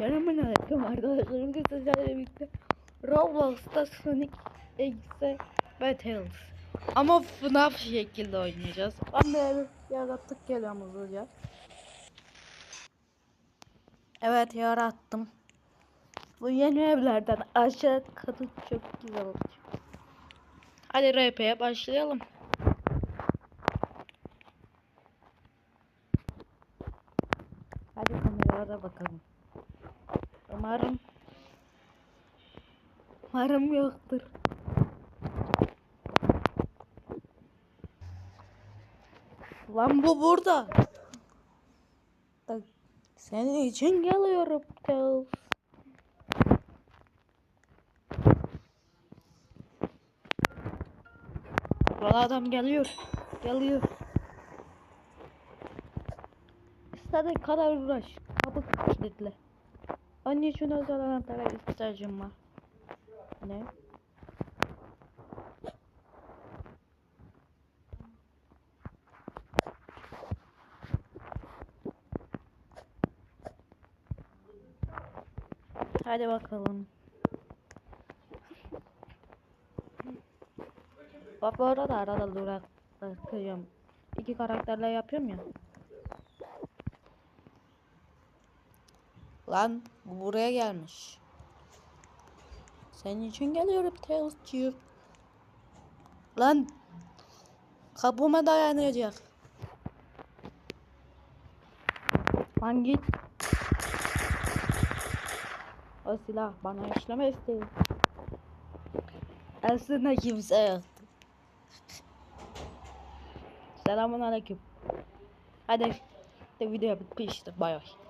Selamünaleyküm arkadaşlar. Bugün sizlerle birlikte Roblox'ta Sonic ve Tails. Ama FNAF şekilde oynayacağız. De yarattık geliyorum hızlıca. Evet yarattım. Bu yeni evlerden aşağı katı çok güzel olacak. Hadi RP'ye başlayalım. Hadi kameralara bakalım. Umarım Umarım yoktur. Lan bu burada. Senin için geliyorum Tails. Valla adam geliyor. Geliyor. İstediğin kadar uğraş. Kapı kilitle. Onun için özel anahtara ihtiyacım var. Ne? Hadi bakalım. Bak bu arada arada durak bakıyorum. İki karakterle yapıyorum ya. Lan bu buraya gelmiş. Senin için geliyorum Tails'cığım. Lan kapıma dayanacak. Lan git. O silah bana işlemez değil. Aslında kimse yoktu. Selamun aleyküm. Hadi de video bitmiştir. Bay bay.